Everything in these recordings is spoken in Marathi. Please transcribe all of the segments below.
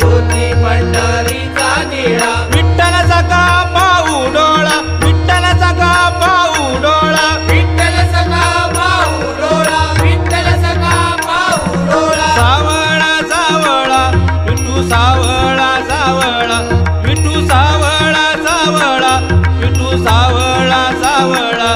तुझी पंढरीचा निळा. विठ्ठलाचा का पाऊ डोळा विठ्ठलाचा का पाऊ डोळा. विठ्ठल सखा पाहू डोळा विठ्ठल पाहू डोळा. सावळा सावळा विठू सावळा सावळा. विठू सावळा सावळा विठू सावळा सावळा.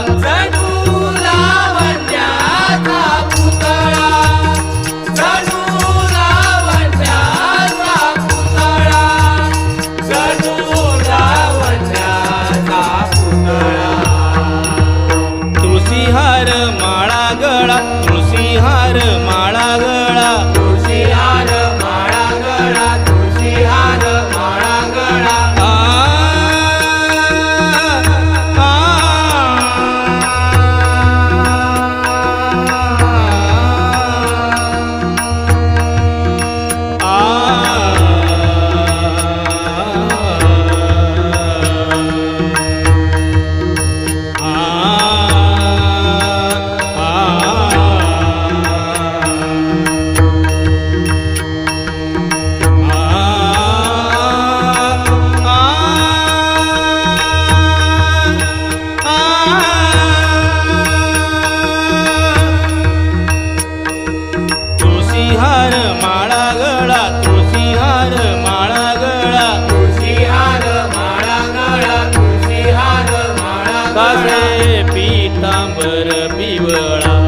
पिवळा.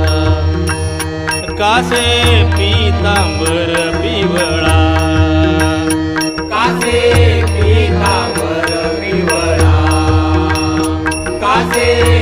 कासे पीतांबर पिवळा. कासे पीतांबर पिवळा. कासे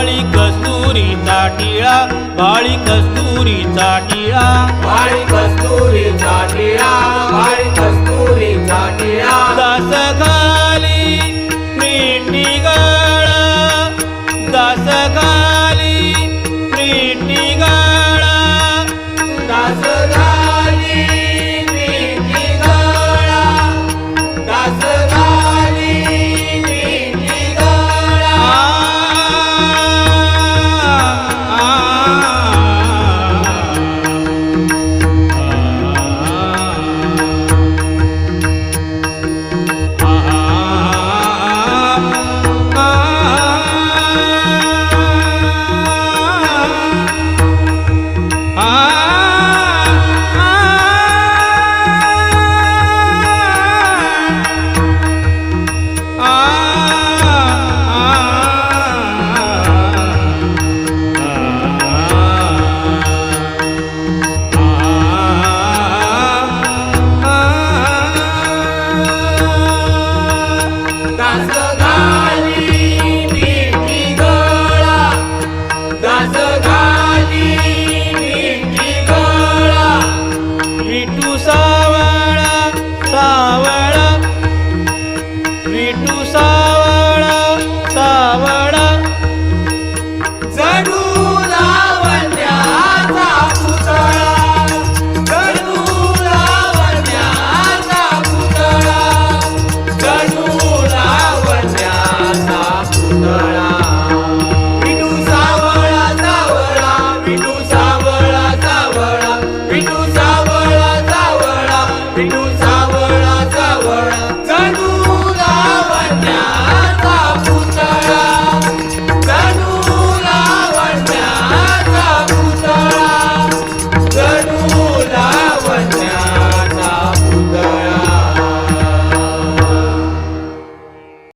काळी कस्तुरीचा टिळा काळी कस्तुरीचा टिळा काळी कस्तुरीचा टिळा काळी कस्तुरीचा टिळा